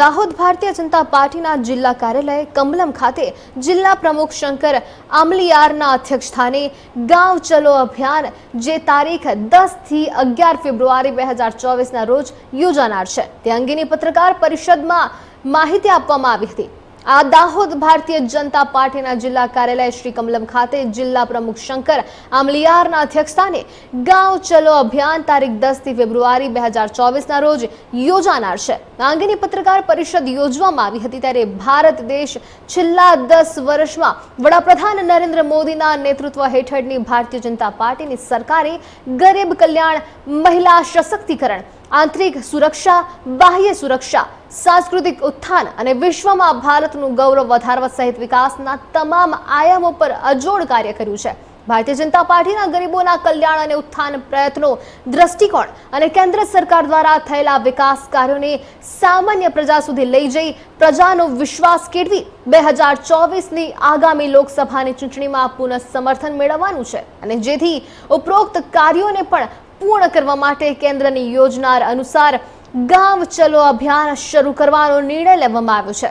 દાહોદ ભારતીય જનતા પાર્ટીના જિલ્લા કાર્યાલય કમલમ ખાતે જિલ્લા પ્રમુખ શંકર આમલીયારના અધ્યક્ષસ્થાને ગાંવ ચલો અભિયાન, જે તારીખ દસથી અગિયાર ફેબ્રુઆરી બે હજાર ચોવીસના રોજ યોજાનાર છે. તે અંગેની પત્રકાર પરિષદમાં માહિતી આપવામાં આવી હતી. આ દાહોદ ભારતીય જનતા પાર્ટીના જિલ્લા કાર્યાલય શ્રી કમલમ ખાતે જિલ્લા પ્રમુખ શંકર આમલિયારના અધ્યક્ષસ્થાને ગાંવ ચલો અભિયાન તારીખ દસથી ફેબ્રુઆરી બે હજાર ચોવીસના રોજ યોજાનાર છે. આ અંગેની પત્રકાર પરિષદ યોજવામાં આવી હતી ત્યારે ભારત દેશ છેલ્લા દસ વર્ષમાં વડાપ્રધાન નરેન્દ્ર મોદીના નેતૃત્વ હેઠળની ભારતીય જનતા પાર્ટીની સરકારે ગરીબ કલ્યાણ મહિલા સશક્તિકરણ આંતરિક સુરક્ષા, બાહ્ય સુરક્ષા, સાંસ્કૃતિક ઉત્થાન અને વિશ્વમાં ભારતનું ગૌરવ વધારવા સહિત વિકાસના તમામ આયામો પર અજોડ કાર્ય કર્યું છે. ભારતીય જનતા પાર્ટીના ગરીબોના કલ્યાણ અને ઉત્થાન પ્રયત્નો દ્રષ્ટિકોણ અને કેન્દ્ર સરકાર દ્વારા થયેલા વિકાસ કાર્યોને સામાન્ય પ્રજા સુધી લઈ જઈ પ્રજાનો વિશ્વાસ કેળવી બે હજાર ચોવીસની આગામી લોકસભાની ચૂંટણીમાં પુનઃ સમર્થન મેળવવાનું છે. અને જેથી ઉપરોક્ત કાર્યોને પણ પૂર્ણ કરવા માટે કેન્દ્રની યોજના અનુસાર ગામ ચલો અભિયાન શરૂ કરવાનો નિર્ણય લેવામાં આવ્યો છે.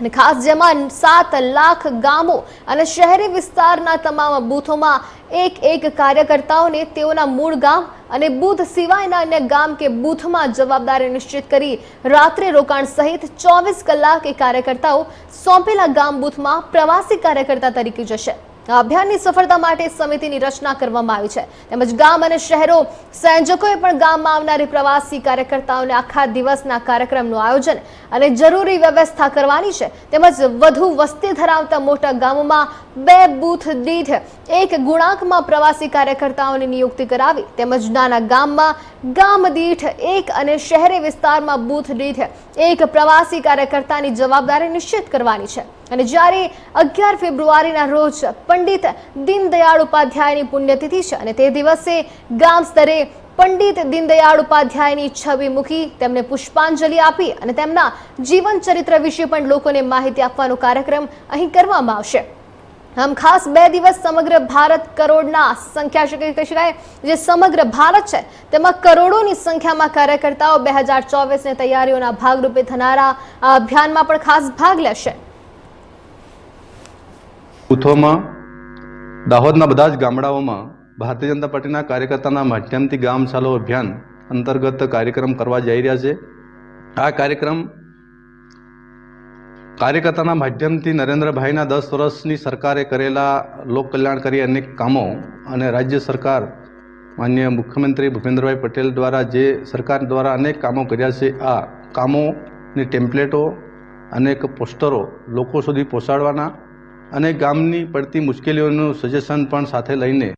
અને ખાસ જેમાં સાત લાખ ગામો અને શહેરી વિસ્તારના તમામ બૂથોમાં એક એક કાર્યકર્તાઓને તેઓના મૂળ ગામ અને બૂથ સિવાયના અન્ય ગામ કે બૂથમાં જવાબદારી નિશ્ચિત કરી રાત્રે રોકાણ સહિત ચોવીસ કલાક એ કાર્યકર્તાઓ સોંપેલા ગામ બૂથમાં પ્રવાસી કાર્યકર્તા તરીકે જશે. આ અભિયાનની સફળતા માટે સમિતિની રચના કરવામાં આવી છે. તેમજ ગામ અને શહેરો સંયોજકોએ પણ ગામમાં આવનારી પ્રવાસી કાર્યકર્તાઓને આખા દિવસના કાર્યક્રમનું આયોજન અને જરૂરી વ્યવસ્થા કરવાની છે. તેમજ વધુ વસ્તી ધરાવતા મોટા ગામોમાં બે બૂથ દીઠ એક ગુણાંકમાં પ્રવાસી કાર્યકર્તાઓની નિયુક્તિ કરાવી. તેમજ નાના ગામમાં ગામ દીઠ એક અને શહેરી વિસ્તારમાં બૂથ દીઠ એક પ્રવાસી કાર્યકર્તાની જવાબદારી નિશ્ચિત કરવાની છે. અને જ્યારે અગિયાર ફેબ્રુઆરીના રોજ પંડિત દીનદયાળ ઉપાધ્યાયની પુણ્યતિથિ છે અને તે દિવસે ગામ સ્તરે પંડિત દીનદયાળ ઉપાધ્યાયની છબી મૂકી તેમને પુષ્પાંજલિ આપી અને તેમના જીવન ચરિત્ર વિશે પણ લોકોને માહિતી આપવાનો કાર્યક્રમ અહીં કરવામાં આવશે. આમ ખાસ બે દિવસ સમગ્ર ભારત કરોડના સંખ્યા શકાય? જે સમગ્ર ભારત છે, તેમાં કરોડોની સંખ્યામાં કાર્યકર્તાઓ બે હજાર ચોવીસની તૈયારીઓના ભાગરૂપે થનારા આ અભિયાનમાં પણ ખાસ ભાગ લેશે. બૂથોમાં દાહોદના બધા જ ગામડાઓમાં ભારતીય જનતા પાર્ટીના કાર્યકર્તાના માધ્યમથી ગામ ચાલો અભિયાન અંતર્ગત કાર્યક્રમ કરવા જઈ રહ્યા છે. આ કાર્યક્રમ કાર્યકર્તાના માધ્યમથી નરેન્દ્રભાઈના દસ વર્ષની સરકારે કરેલા લોક કલ્યાણકારી અનેક કામો અને રાજ્ય સરકાર, માન્ય મુખ્યમંત્રી ભૂપેન્દ્રભાઈ પટેલ દ્વારા જે સરકાર દ્વારા અનેક કામો કર્યા છે, આ કામોની ટેમ્પલેટો, અનેક પોસ્ટરો લોકો સુધી પહોંચાડવાના અને ગામની પડતી મુશ્કેલીઓનું સજેશન પણ સાથે લઈને